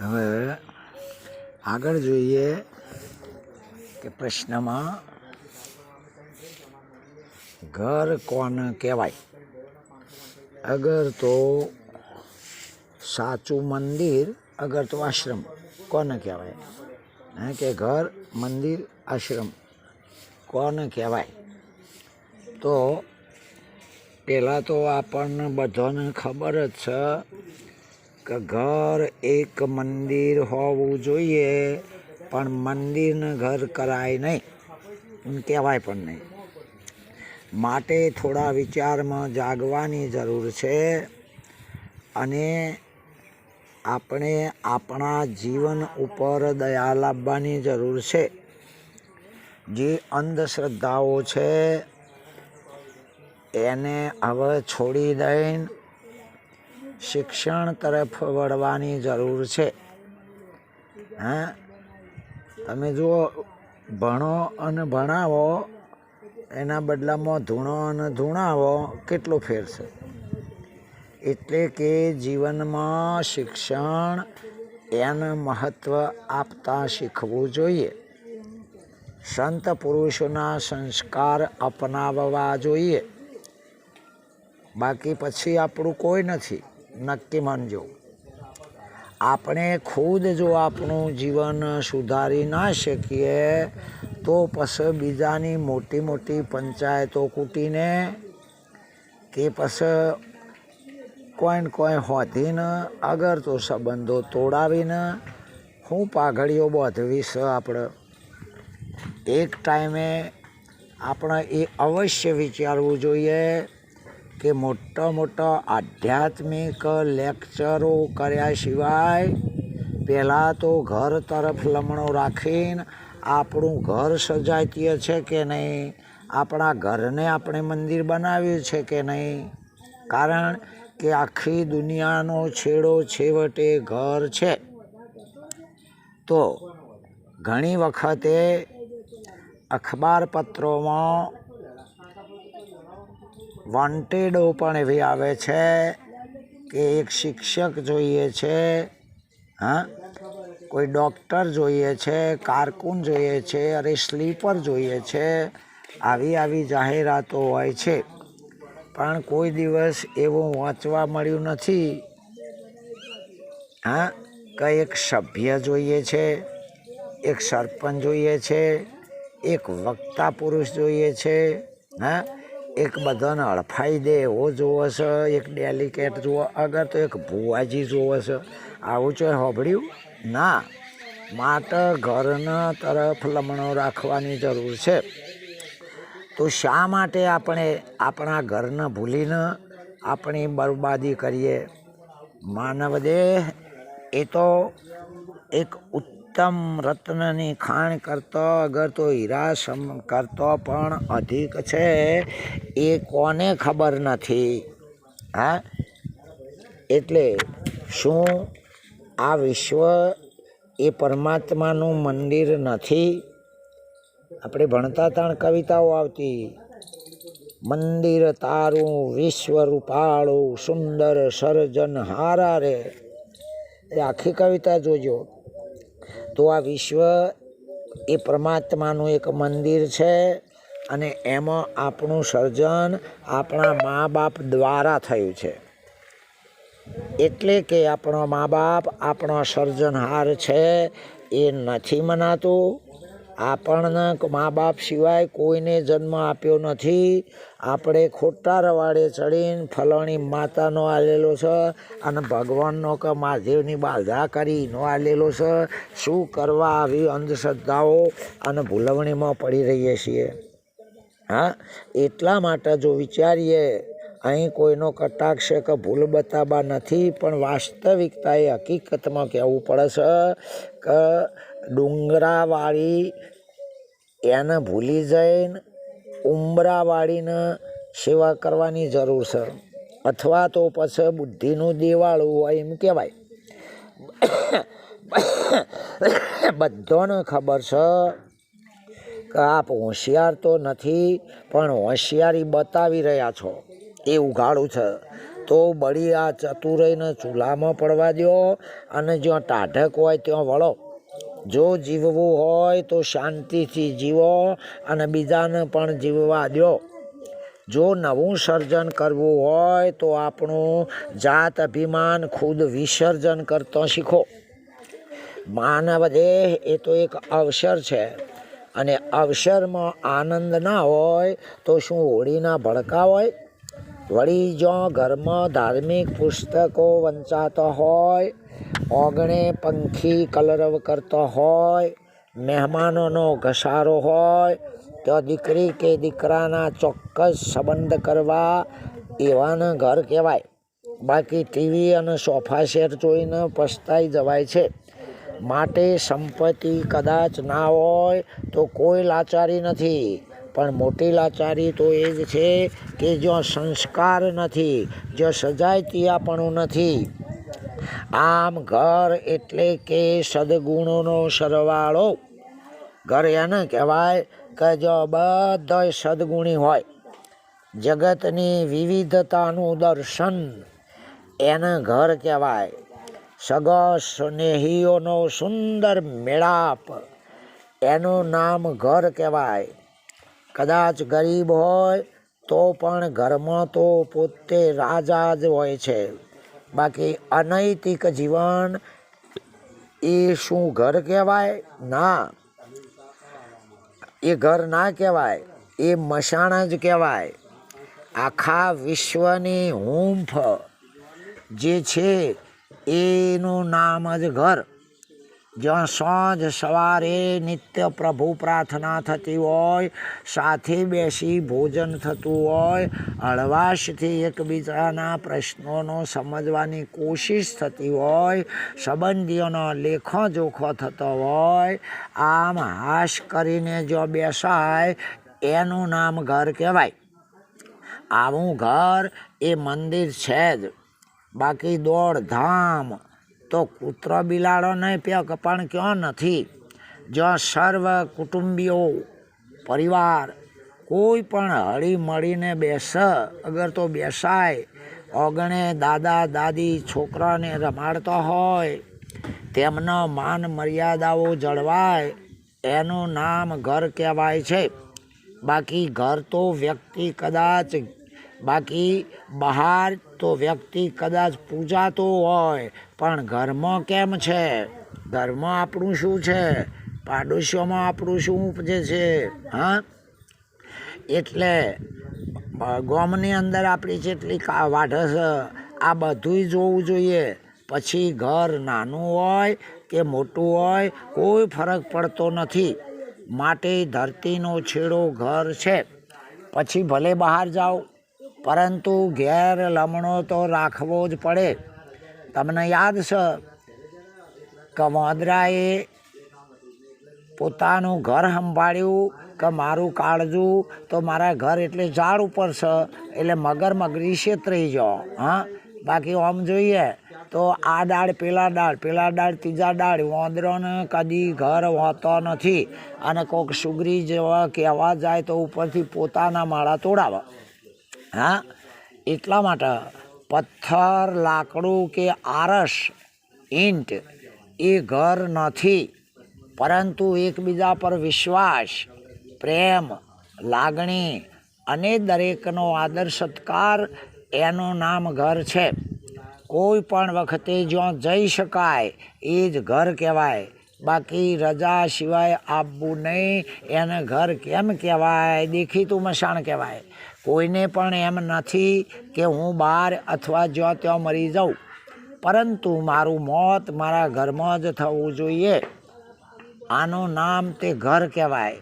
હવે આગળ જોઈએ કે પ્રશ્નમાં ઘર કોને કહેવાય? અગર તો સાચું મંદિર, અગર તો આશ્રમ કોને કહેવાય? હે કે ઘર, મંદિર, આશ્રમ કોને કહેવાય? તો પહેલાં તો આપણને બધાને ખબર જ છે ઘર, એક મંદિર હોવું જોઈએ, પણ મંદિરને ઘર કરાય નહીં. કહેવાય પણ નહીં. માટે થોડા વિચારમાં જાગવાની જરૂર છે અને આપણે આપણા જીવન ઉપર દયા લાવવાની જરૂર છે. જે અંધશ્રદ્ધાઓ છે, એને હવે છોડી દઈને શિક્ષણ તરફ વળવાની જરૂર છે. હા? તમે જુઓ, ભણો અને ભણાવો, એના બદલામાં ધૂણો અને ધૂણાવો કેટલો ફેર છે. એટલે કે જીવનમાં શિક્ષણ એને મહત્ત્વ આપતા શીખવું જોઈએ. સંત પુરુષોના સંસ્કાર અપનાવવા જોઈએ. બાકી પછી આપણું કોઈ નથી. નક્કી માનજો. આપણે ખુદ જો આપણું જીવન સુધારી ના શકીએ, તો પછી બીજાની મોટી મોટી પંચાયતો કૂટીને કે પછી કોઈને કોઈ હોધીને અગર તો સંબંધો તોડાવીને હું પાઘડીઓ બાંધવીશ આપણે. એક ટાઈમે આપણે એ અવશ્ય વિચારવું જોઈએ કે મોટા મોટા આધ્યાત્મિક લેક્ચરો કર્યા સિવાય પહેલાં તો ઘર તરફ લમણો રાખીને આપણું ઘર સજાતીય છે કે નહીં? આપણા ઘરને આપણે મંદિર બનાવ્યું છે કે નહીં? કારણ કે આખી દુનિયાનો છેડો છેવટે ઘર છે. તો ઘણી વખતે અખબાર પત્રોમાં વોન્ટેડો પણ એવી આવે છે કે એક શિક્ષક જોઈએ છે, હા? કોઈ ડૉક્ટર જોઈએ છે, કારકુન જોઈએ છે, અરે સ્લીપર જોઈએ છે, આવી આવી જાહેરાતો હોય છે. પણ કોઈ દિવસ એવું વાંચવા મળ્યું નથી, હા? કે એક સભ્ય જોઈએ છે, એક સરપંચ જોઈએ છે, એક વક્તા પુરુષ જોઈએ છે, હા? એક બધાને હડફાઈ દે, એવો જોવો છે, એક ડેલિકેટ જોવો, અગર તો એક ભુવાજી જોવો છે. આવું છે હોભળ્યું? ના. માટે ઘરના તરફ લમણો રાખવાની જરૂર છે. તો શા માટે આપણે આપણા ઘરને ભૂલીને આપણી બરબાદી કરીએ? માનવ દેહ એ તો એક ઉત્તમ રત્નની ખાણ કરતો, અગર તો હીરા સમ કરતો પણ અધિક છે, એ કોને ખબર નથી. હા? એટલે શું આ વિશ્વ એ પરમાત્માનું મંદિર નથી? આપણે ભણતા ત્રણ કવિતાઓ આવતી. મંદિર તારું વિશ્વ રૂપાળું સુંદર સર્જન હારા રે. એ આખી કવિતા જોજો. તો આ વિશ્વ એ પરમાત્માનું એક મંદિર છે અને એમાં આપણું સર્જન આપણા મા બાપ દ્વારા થયું છે. એટલે કે આપણો મા બાપ આપણો સર્જનહાર છે એ નથી મનાતું. આપણને મા બાપ સિવાય કોઈને જન્મ આપ્યો નથી. આપણે ખોટા રવાડે ચડીને ફલાણી માતાનો આલેલો છે અને ભગવાનનો કે મહાદેવની બાધા કરીનો આલેલો છે. શું કરવા આવી અંધશ્રદ્ધાઓ અને ભૂલવણીમાં પડી રહીએ છીએ? હા, એટલા માટે જો વિચારીએ, અહીં કોઈનો કટાક્ષ કે ભૂલ બતાવવા નથી, પણ વાસ્તવિકતા એ હકીકતમાં કહેવું પડે છે કે ડુંગરાવાળી એને ભૂલી જઈને ઉંબરાવાળીને સેવા કરવાની જરૂર છે. અથવા તો પછી બુદ્ધિનું દેવાળું હોય એમ કહેવાય. બધાને ખબર છે કે આપ હોશિયાર તો નથી, પણ હોશિયારી બતાવી રહ્યા છો. એ ઉઘાડું છે. તો બળી આ ચતુરઈને ચૂલામાં પડવા દો અને જ્યાં ટાઢક હોય ત્યાં વળો. જો જીવવું હોય તો શાંતિથી જીવો અને બીજાને પણ જીવવા દો જો નવું સર્જન કરવું હોય તો આપણું જાત અભિમાન ખુદ વિસર્જન કરતો શીખો. માનવ દેહ એ તો એક અવસર છે અને અવસરમાં આનંદ ના હોય તો શું હોળીના ભડકા હોય? વળી જો ઘરમાં ધાર્મિક પુસ્તકો વંચાતા હોય ઓગણે પંખી કલરવ કરતો હોય, મહેમાનોનો ઘસારો હોય, તો દીકરી કે દીકરાના ચોક્કસ સંબંધ કરવા એવાના ઘર કહેવાય. બાકી ટીવી અને સોફા સેટ જોઈને પસ્તાઈ જવાય છે. માટે સંપત્તિ કદાચ ના હોય તો કોઈ લાચારી નથી, પણ મોટી લાચારી તો એ જ છે કે જ્યાં સંસ્કાર નથી, જ્યાં સજાયતીયાપણું નથી. આમ ઘર એટલે કે સદગુણોનો સરવાળો. ઘર એને કહેવાય કે જો બધો સદગુણી હોય, જગતની વિવિધતાનું દર્શન એને ઘર કહેવાય. સગા સ્નેહીઓનો સુંદર મેળાપ એનું નામ ઘર કહેવાય. કદાચ ગરીબ હોય તો પણ ઘરમાં તો પોતે રાજા જ હોય છે. બાકી અનૈતિક જીવન એ શું ઘર કહેવાય? ના. એ ઘર ના કહેવાય. એ મશાણ જ કહેવાય. આખા વિશ્વની હૂંફ જે છે, એનું નામ જ ઘર. જ્યાં સાંજ સવારે નિત્ય પ્રભુ પ્રાર્થના થતી હોય, સાથે બેસી ભોજન થતું હોય, હળવાશથી એકબીજાના પ્રશ્નોનો સમજવાની કોશિશ થતી હોય, સંબંધીઓનો લેખો જોખો થતો હોય, આમ હાશ કરીને જો બેસાય, એનું નામ ઘર કહેવાય. આવું ઘર એ મંદિર છે જ. બાકી દોડ ધામ તો કૂતરો બિલાડો નહીં પેક પણ ક્યાં નથી. જો સર્વ કુટુંબીઓ, પરિવાર કોઈ પણ હળી મળીને બેસ, અગર તો બેસાય, ઓગણે દાદા, દાદી, છોકરાને રમાડતો હોય, તેમનો માન મર્યાદાઓ જળવાય, એનું નામ ઘર કહેવાય છે. બાકી ઘર તો વ્યક્તિ કદાચ, બાકી બહાર તો વ્યક્તિ કદાચ પૂજાતો હોય, પણ ઘરમાં કેમ છે? ઘરમાં આપણું શું છે? પાડોશીઓમાં આપણું શું ઉપજે છે? હા? એટલે ગોમની અંદર આપણી જેટલી વાઢસ આ બધુંય જોવું જોઈએ. પછી ઘર નાનું હોય કે મોટું હોય, કોઈ ફરક પડતો નથી. માટે ધરતીનો છેડો ઘર છે. પછી ભલે બહાર જાઓ પરંતુ ઘેર લમણો તો રાખવો જ પડે. તમને યાદ છે કે વાંદરાએ પોતાનું ઘર સંભાળ્યું કે મારું કાળજું તો મારા ઘર એટલે ઝાડ ઉપર છે, એટલે મગર મગરી છેતરાઈ જાઓ, હા? બાકી આમ જોઈએ તો આ ડાળ પેલા ડાળ પેલા ડાળ ત્રીજા ડાળ વાંદરોને કદી ઘર હોતો નથી. અને કોઈક સુગરી જેવા કહેવા જાય તો ઉપરથી પોતાના માળા તોડાવે. હા? એટલા માટે પથ્થર, લાકડું કે આરસ, ઈંટ એ ઘર નથી. પરંતુ એકબીજા પર વિશ્વાસ, પ્રેમ, લાગણી અને દરેકનો આદર, સત્કાર એનું નામ ઘર છે. કોઈ પણ વખતે જ્યાં જઈ શકાય એ જ ઘર કહેવાય. બાકી રજા સિવાય આપવું નહીં. એને ઘર કેમ કહેવાય? દેખીતું મશાણ કહેવાય. કોઈને પણ એમ નથી કે હું બહાર અથવા જ્યાં ત્યાં મરી જાઉં. પરંતુ મારું મોત મારા ઘરમાં જ થવું જોઈએ. આનું નામ તે ઘર કહેવાય.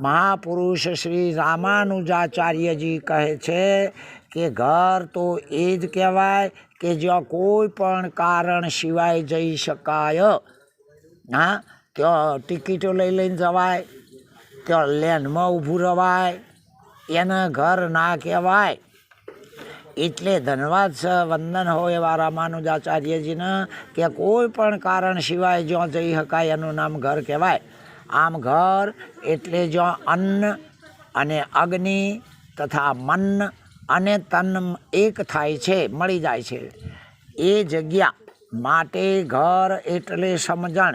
મહાપુરુષ શ્રી રામાનુજાચાર્યજી કહે છે કે ઘર તો એ જ કહેવાય કે જ્યાં કોઈ પણ કારણ સિવાય જઈ શકાય. હા, ત્યાં ટિકિટો લઈ લઈને જવાય, ત્યાં લેનમાં ઊભું રવાય એને ઘર ના કહેવાય. એટલે ધનવાદ વંદન હોય એવા રામાનુજાચાર્યજીને કે કોઈ પણ કારણ સિવાય જ્યાં જઈ શકાય એનું નામ ઘર કહેવાય. આમ ઘર એટલે જ્યાં અન્ન અને અગ્નિ તથા મન અને તન એક થાય છે, મળી જાય છે. એ જગ્યા માટે ઘર એટલે સમજણ.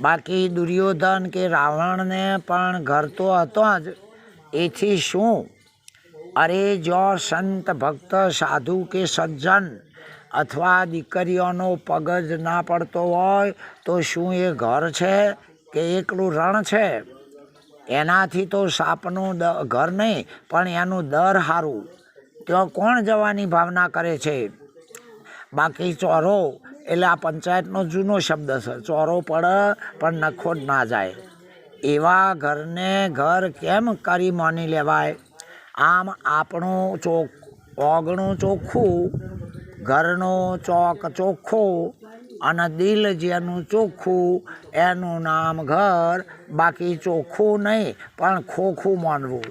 બાકી દુર્યોધન કે રાવણને પણ ઘર તો હતો જ. એથી શું? અરે જો સંત ભક્ત સાધુ કે સજ્જન અથવા દીકરીઓનો પગ જ ના પડતો હોય, તો શું એ ઘર છે કે એકલું રણ છે? એનાથી તો સાપનું ઘર નહીં, પણ એનું દર સારું ત્યાં કોણ જવાની ભાવના કરે છે? બાકી ચોરો, એટલે આ પંચાયતનો જૂનો શબ્દ છે. ચોરો પડે, પણ નખો ના જાય. એવા ઘરને ઘર કેમ કરી માની લેવાય? આમ આપણું ચોખ ઓગણું ચોખ્ખું, ઘરનો ચોક ચોખ્ખો અને દિલ જેનું ચોખ્ખું, એનું નામ ઘર બાકી ચોખ્ખું નહીં, પણ ખોખું માનવું.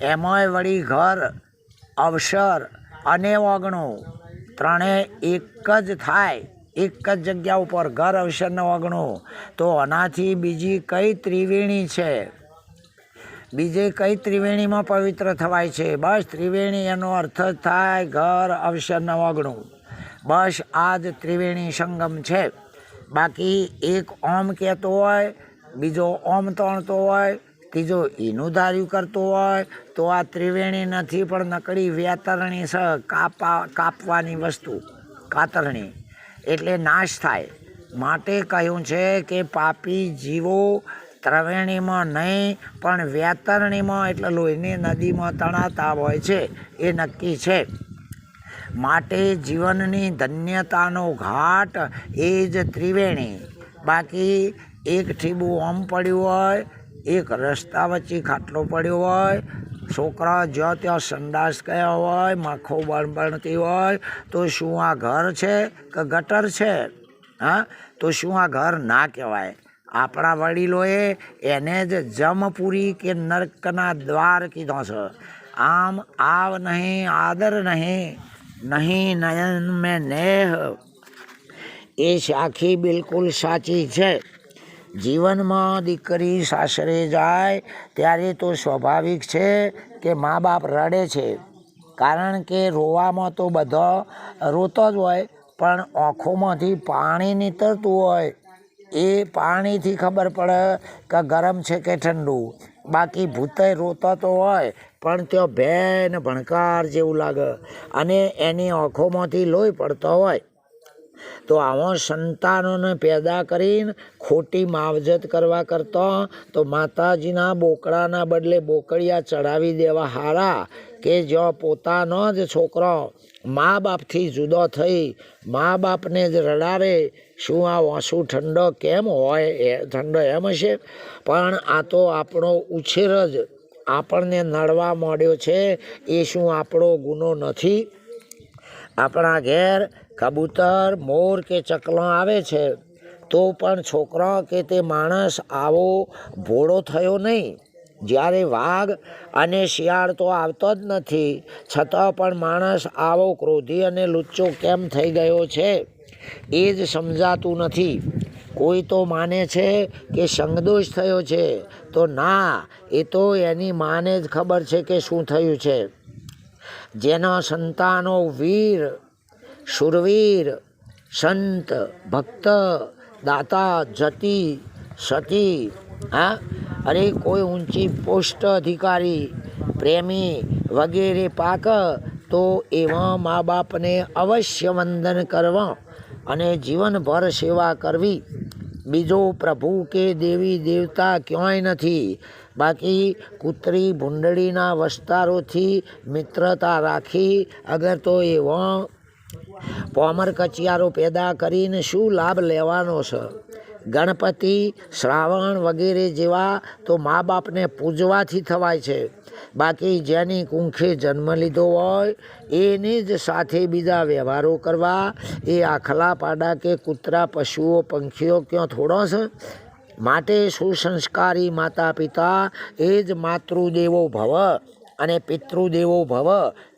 એમાંય વળી ઘર, અવસર અને ઓગણું ત્રણેય એક જ થાય. એક જ જગ્યા ઉપર ઘર અવસર ને તો આનાથી બીજી કઈ ત્રિવેણી છે? બીજે કઈ ત્રિવેણીમાં પવિત્ર થવાય છે? બસ ત્રિવેણી એનો અર્થ થાય ઘર અવસર ને બસ આ જ ત્રિવેણી સંગમ છે. બાકી એક ઓમ કહેતો હોય, બીજો ઓમ તણતો હોય, ત્રીજો ઈનું ધાર્યું કરતો હોય, તો આ ત્રિવેણી નથી પણ નકડી વ્યાતરણી છે કાપા કાપવાની વસ્તુ. કાતરણી. એટલે નાશ થાય. માટે કહ્યું છે કે પાપી જીવો ત્રવેણીમાં નહીં, પણ વ્યાતરણીમાં, એટલે લોહીની નદીમાં તણાતા હોય છે. એ નક્કી છે. માટે જીવનની ધન્યતાનો ઘાટ એ જ ત્રિવેણી. બાકી એક ઠીબું આમ પડ્યું હોય, એક રસ્તા વચ્ચે ખાટલો પડ્યો હોય છોકરા જ્યાં ત્યાં સંડાસ ગયા હોય, માખો બળબળતી હોય, તો શું આ ઘર છે કે ગટર છે? હા? તો શું આ ઘર ના કહેવાય? આપણા વડીલોએ એને જ જમપુરી કે નર્કના દ્વાર કીધો છે. આમ આવ નહીં, આદર નહીં નહીં નયન મેં નેહ. એ સાખી બિલકુલ સાચી છે. જીવનમાં દીકરી સાસરે જાય, ત્યારે તો સ્વાભાવિક છે કે મા બાપ રડે છે. કારણ કે રોવામાં તો બધો રોતો જ હોય, પણ આંખોમાંથી પાણી નીતરતું હોય. એ પાણીથી ખબર પડે કે ગરમ છે કે ઠંડુ. બાકી ભૂતય રોતો તો હોય, પણ ત્યાં ભેન ભણકાર જેવું લાગે. અને એની આંખોમાંથી લોહી પડતો હોય. તો આવા સંતાનોને પેદા કરીને ખોટી માવજત કરવા કરતાં, તો માતાજીના બોકડાના બદલે બોકડિયા ચડાવી દેવા હારા કે જો પોતાનો જ છોકરો મા બાપથી જુદો થઈ, મા બાપને જ રડાવે શું આ વાંસુ ઠંડો કેમ હોય એ ઠંડો એમ હશે? પણ આ તો આપણો ઉછેર જ આપણને નડવા માંડ્યો છે, એ શું આપણો ગુનો નથી? આપણા ઘેર કબૂતર, મોર કે ચકલો આવે છે, તો પણ છોકરો કે તે માણસ આવો ભોળો થયો નહીં. જ્યારે વાઘ અને શિયાળ તો આવતો જ નથી, છતાં પણ માણસ આવો ક્રોધી અને લુચ્ચો કેમ થઈ ગયો છે, એ જ સમજાતું નથી. કોઈ તો માને છે કે સંગદોષ થયો છે, તો ના, એ તો એની માને જ ખબર છે કે શું થયું છે. જેના સંતાનો વીર શુરવીર સંત, ભક્ત, દાતા, જતી, સતી, હા? અરે કોઈ ઊંચી પોસ્ટ અધિકારી, પ્રેમી વગેરે પાક, તો એવા મા બાપને અવશ્ય વંદન કરવા અને જીવનભર સેવા કરવી. બીજો પ્રભુ કે દેવી દેવતા ક્યાંય નથી. બાકી કૂતરી ભૂંડળીના વસ્તારોથી મિત્રતા રાખી, અગર તો એ પોમર કચિયારો પેદા કરીને શું લાભ લેવાનો છે? ગણપતિ, શ્રાવણ વગેરે જેવા તો મા બાપને પૂજવાથી થવાય છે. બાકી જેની કુંખે જન્મ લીધો હોય, એની જ સાથે બીજા વ્યવહારો કરવા, એ આખલા પાડા કે કૂતરા, પશુઓ, પંખીઓ ક્યાં થોડો છે? માટે સુસંસ્કારી માતા પિતા એ જ માતૃદેવો ભવ અને પિતૃદેવો ભવ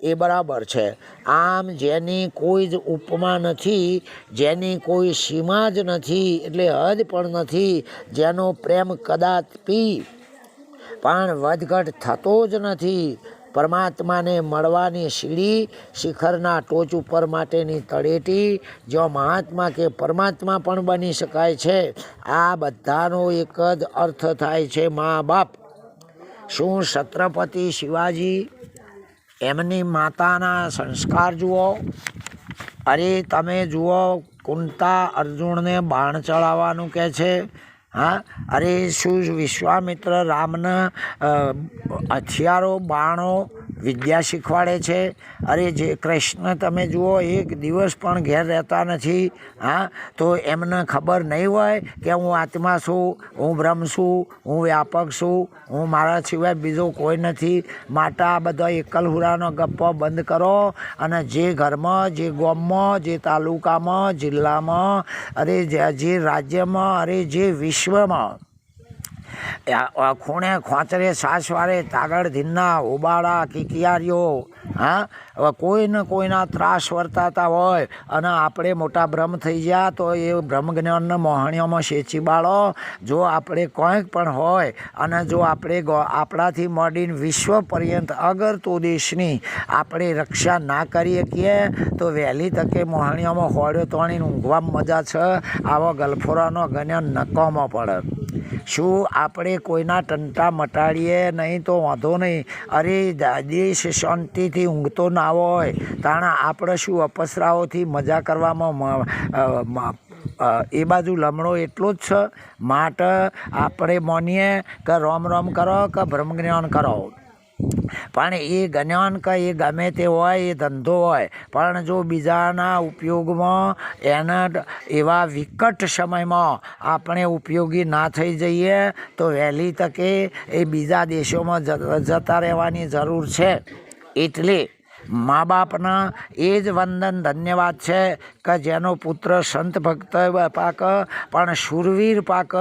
એ બરાબર છે. આમ જેની કોઈ જ ઉપમા નથી, જેની કોઈ સીમા જ નથી એટલે હદ પણ નથી, જેનો પ્રેમ કદાપી પણ વધઘટ થતો જ નથી પરમાત્માને મળવાની સીડી શિખરના ટોચ ઉપર માટેની તળેટી, જો મહાત્મા કે પરમાત્મા પણ બની શકાય છે, આ બધાનો એક જ અર્થ થાય છે મા બાપ. શું છત્રપતિ શિવાજી એમની માતાના સંસ્કાર જુઓ? અરે તમે જુઓ, કુંતા અર્જુનને બાણ ચડાવવાનું કહે છે હા? અરે શું વિશ્વામિત્ર રામના હથિયારો બાણો વિદ્યા શીખવાડે છે. અરે જે કૃષ્ણ તમે જુઓ, એક દિવસ પણ ઘેર રહેતા નથી. હા, તો એમને ખબર નહીં હોય કે હું આત્મા છું, હું બ્રહ્મ છું, હું વ્યાપક છું, હું મારા સિવાય બીજો કોઈ નથી. માટે આ બધા એકલહુરાનો ગપ્પો બંધ કરો અને જે ઘરમાં, જે ગામમાં, જે તાલુકામાં, જિલ્લામાં, અરે જે રાજ્યમાં, અરે જે વિશ્વમાં ખૂણે ખોંચરે, સાસવારે તાગડ ધીરના ઉબાડા કિકિયારીઓ, હા? કોઈને કોઈના ત્રાસ વર્તાતા હોય અને આપણે મોટા ભ્રમ થઈ ગયા તો એ બ્રહ્મ મોહણીઓમાં સેચી બાળો. જો આપણે કોઈક પણ હોય અને જો આપણે આપણાથી મળીને વિશ્વ પર્યંત અગર તો દેશની આપણે રક્ષા ના કરી શકીએ તો વહેલી તકે મોહણીઓમાં હોડ્યો તોણીને ઊંઘવામાં મજા છે. આવો ગલફોરાનો ગણ્યો નકામો પડે. શું આપણે કોઈના ટંટા મટાડીએ? નહીં તો વાંધો નહીં. અરે દેશ શાંતિથી ઊંઘતો ના હોય. તાણા આપણે શું અપસરાઓથી મજા કરવામાં એ બાજુ લમણો એટલો જ છે. માટે આપણે માનીએ કે રોમ રોમ કરો કે બ્રહ્મજ્ઞાન કરો. પણ એ ગણ્યાન કે એ ગમે તે હોય, એ ધંધો હોય. પણ જો બીજાના ઉપયોગમાં એના એવા વિકટ સમયમાં આપણે ઉપયોગી ના થઈ જઈએ, તો વહેલી તકે એ બીજા દેશોમાં જતા રહેવાની જરૂર છે. એટલે મા બાપના એ જ વંદન ધન્યવાદ છે કે જેનો પુત્ર સંત ભક્ત પાક, પણ શૂરવીર પાક,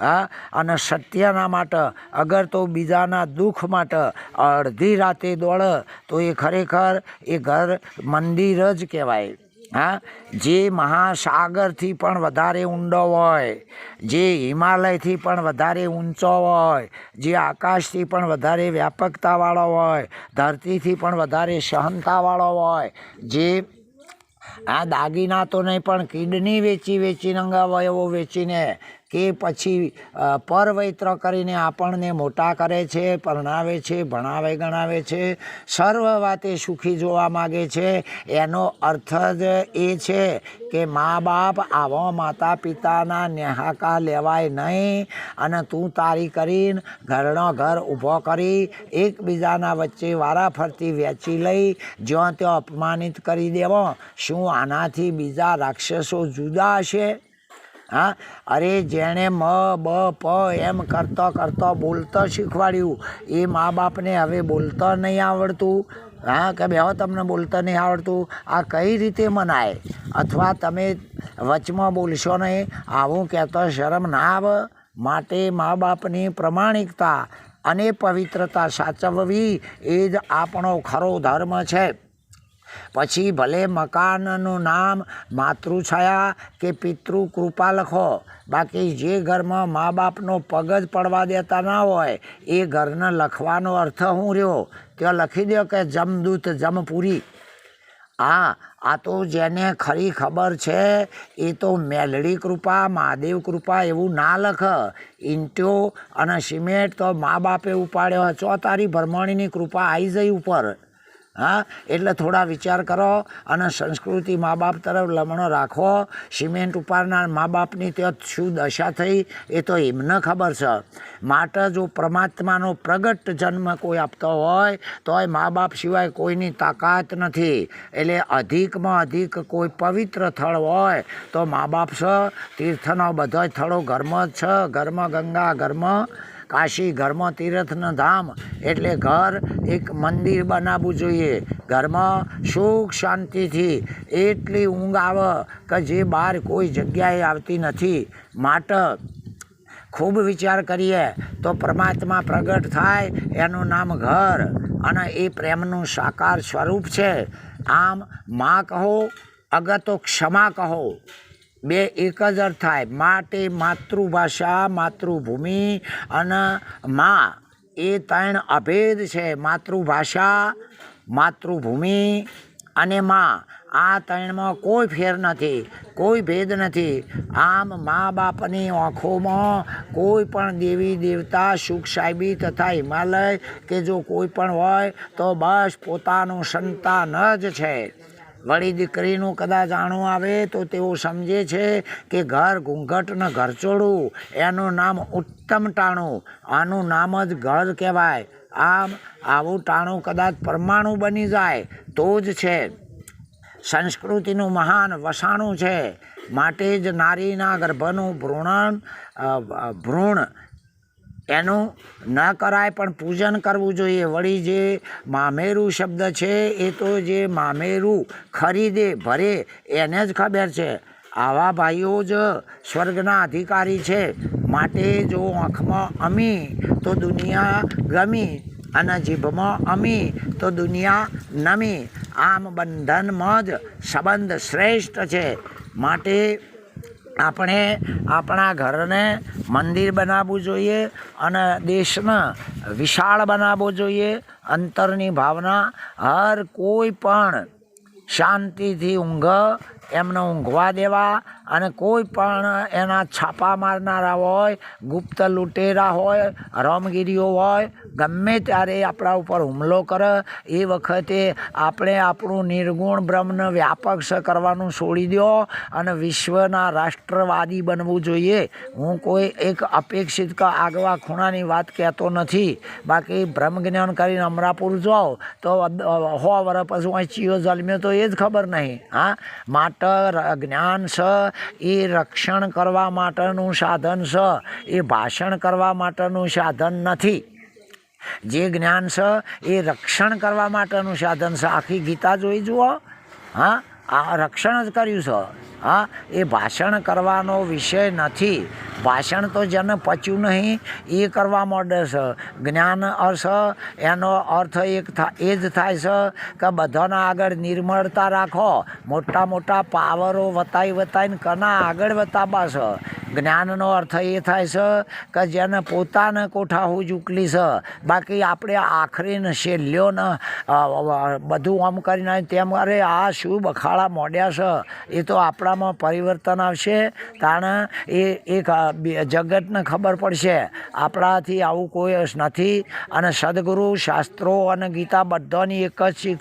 હા, અને સત્યના માટે, અગર તો બીજાના દુઃખ માટે, અડધી રાતે દોડ, તો એ ખરેખર એ ઘર મંદિર જ કહેવાય. હા? જે મહાસાગરથી પણ વધારે ઊંડો હોય, જે હિમાલયથી પણ વધારે ઊંચો હોય, જે આકાશથી પણ વધારે વ્યાપકતાવાળો હોય, ધરતીથી પણ વધારે સહનતાવાળો હોય, જે આ દાગીના તો નહીં પણ કિડની વેચી વેચીને અંગાવયવો વેચીને કે પછી પરવૈત્ર કરીને આપણને મોટા કરે છે, પરણાવે છે, ભણાવે, ગણાવે છે. સર્વ વાતે સુખી જોવા માગે છે. એનો અર્થ જ એ છે કે મા બાપ આવો માતા પિતાના નેહાકા લેવાય નહીં અને તું તારી કરીને ઘરનો ઘર ઊભો કરી, એકબીજાના વચ્ચે વારાફરતી વેચી લઈ, જ્યાં ત્યાં અપમાનિત કરી દેવો. શું આનાથી બીજા રાક્ષસો જુદા હશે? હા? અરે જેણે મ, બ, પ એમ કરતો કરતો બોલતો શીખવાડ્યું. એ મા બાપને હવે બોલતો નહીં આવડતું. હા, કે બે તમને બોલતા નહીં આવડતું. આ કઈ રીતે મનાય? અથવા તમે વચમાં બોલશો નહીં? આવું કહેતો શરમ ના આવે. માટે મા બાપની પ્રમાણિકતા અને પવિત્રતા સાચવવી એ જ આપણો ખરો ધર્મ છે. પછી ભલે મકાનનું નામ માતૃછાયા કે પિતૃ કૃપા લખો, બાકી જે ઘરમાં મા બાપનો પગ જ પડવા દેતા ના હોય, એ ઘરને લખવાનો અર્થ હું રહ્યો? ત્યાં લખી દો કે જમદૂત જમપુરી. આ આ તો જેને ખરી ખબર છે, એ તો મેલડી કૃપા, મહાદેવ કૃપા એવું ના લખ. ઈંટો અને સિમેન્ટ તો મા બાપે ઉપાડ્યો. ચો તારી ભરમણીની કૃપા આવી જઈ ઉપર. હા? એટલે થોડા વિચાર કરો અને સંસ્કૃતિ મા બાપ તરફ લમણો રાખો. સિમેન્ટ ઉપાડનાર મા બાપની ત્યાં શું દશા થઈ એ તો એમને ખબર છે. માટે જો પરમાત્માનો પ્રગટ જન્મ કોઈ આપતો હોય, તોય મા બાપ સિવાય કોઈની તાકાત નથી. એટલે અધિકમાં અધિક કોઈ પવિત્ર સ્થળ હોય તો મા બાપ છે, તીર્થનો બધો સ્થળો ઘરમાં છે. ઘરમાં ગંગા, ઘરમાં કાશી ઘરમાં તીર્થનું ધામ, એટલે ઘર એક મંદિર બનાવવું જોઈએ. ઘરમાં સુખ શાંતિથી એટલી ઊંઘ આવે કે જે બહાર કોઈ જગ્યાએ આવતી નથી. માટે ખૂબ વિચાર કરીએ તો પરમાત્મા પ્રગટ થાય, એનું નામ ઘર અને એ પ્રેમનું સાકાર સ્વરૂપ છે. આમ માં કહો અગર તો ક્ષમા કહો. બે એક જ અર્થ થાય. માટે માતૃભાષા, માતૃભૂમિ અને મા. એ ત્રણ અભેદ છે. માતૃભાષા, માતૃભૂમિ અને મા. આ ત્રણમાં કોઈ ફેર નથી, કોઈ ભેદ નથી. આમ મા બાપની આંખોમાં કોઈ પણ દેવી, દેવતા, સુખ સાહેબી તથા હિમાલય કે જો કોઈ પણ હોય તો બસ પોતાનું સંતાન જ છે. વળી દીકરીનું કદાચ આણું આવે તો તેઓ સમજે છે કે ઘર ઘૂંઘટ ને ઘરચોળું એનું નામ ઉત્તમ ટાણું. આનું નામ જ ઘર કહેવાય. આમ આવું ટાણું કદાચ પરમાણુ બની જાય. તો જ છે. સંસ્કૃતિનું મહાન વસાણું છે. માટે જ નારીના ગર્ભનું ભ્રૂણ ભ્રૂણ એનું ન કરાય, પણ પૂજન કરવું જોઈએ. વળી જે મામેરું શબ્દ છે, એ તો જે મામેરું ખરીદે, ભરે, એને જ ખબર છે. આવા ભાઈઓ જ સ્વર્ગના અધિકારી છે. માટે જો આંખમાં અમી, તો દુનિયા ગમી, અને જીભમાં અમી, તો દુનિયા નમી. આમ બંધનમાં જ સંબંધ શ્રેષ્ઠ છે. માટે આપણે આપણા ઘરને મંદિર બનાવવું જોઈએ અને દેશને વિશાળ બનાવવો જોઈએ. અંતરની ભાવના હર કોઈ પણ શાંતિથી ઊંઘ એમને ઊંઘવા દેવા અને કોઈ પણ એના છાપા મારનારા હોય, ગુપ્ત લૂંટેરા હોય રમગીરીઓ હોય, ગમે ત્યારે આપણા ઉપર હુમલો કરે, એ વખતે આપણે આપણું નિર્ગુણ બ્રહ્મન વ્યાપક કરવાનું છોડી દો અને વિશ્વના રાષ્ટ્રવાદી બનવું જોઈએ. હું કોઈ એક અપેક્ષિત કે આગવા ખૂણાની વાત કહેતો નથી. બાકી બ્રહ્મ જ્ઞાન કરીને અમરાપુર જાઓ તો હો વર્ષ પછી અહીં ચિયો જન્મ્યો તો એ જ ખબર નહીં. હા? માટે જ્ઞાન છે એ રક્ષણ કરવા માટેનું સાધન છે એ ભાષણ કરવા માટેનું સાધન નથી. જે જ્ઞાન છે એ રક્ષણ કરવા માટેનું સાધન છે આખી ગીતા જોઈ જુઓ. હા, આ રક્ષણ જ કર્યું છે હા એ ભાષણ કરવાનો વિષય નથી. ભાષણ તો જેને પચ્યું નહીં એ કરવા માંડે છે. જ્ઞાન અર્થ એનો અર્થ એક એ જ થાય છે કે બધાના આગળ નિર્મળતા રાખો. મોટા મોટા પાવરો વતાઈ વતાઈને કના આગળ વતાવવા છે. જ્ઞાનનો અર્થ એ થાય છે કે જેને પોતાને કોઠાહું ચૂકલી છે. બાકી આપણે આખરીને ને ને અ, અ, બધું આમ કરીને તેમ અરે આ શું બખાડા મોડ્યા છે. એ તો આપણામાં પરિવર્તન આવશે, તાણે એ એક જગતને ખબર પડશે. આપણાથી આવું કોઈ નથી. અને સદગુરુ, શાસ્ત્રો અને ગીતા બધાની એક જ શીખ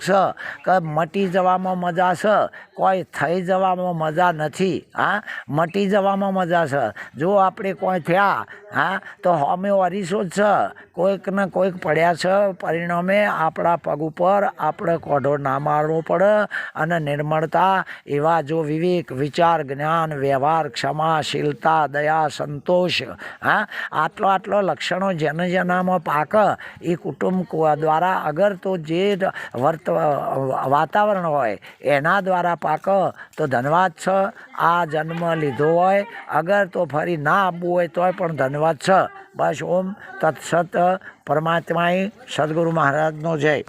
કે મટી જવામાં મજા છે. કોઈ થઈ જવામાં મજા નથી, હા? મટી જવામાં મજા છે. જો આપણે કોઈ થયા, હા, તો અમે અરીસો જ છે. કોઈક કોઈક પડ્યા છે. પરિણામે આપણા પગ ઉપર આપણે કોઢો ના મારવો પડે અને નિર્મળતા એવા જો વિવેક વિચાર, જ્ઞાન, વ્યવહાર ક્ષમા શીલતા દયા, સંતોષ, હા? આટલો આટલો લક્ષણો જન જનામાં પાક એ કુટુંબ દ્વારા અગર તો જે વર્ત વાતાવરણ હોય એના દ્વારા પાક તો ધન્યવાદ છે. આ જન્મ લીધો હોય, અગર તો ફરી ના આપવું હોય તોય પણ ધન્યવાદ છે. બસ ઓમ તત્સત પરમાત્માએ સદગુરુ મહારાજનો જય.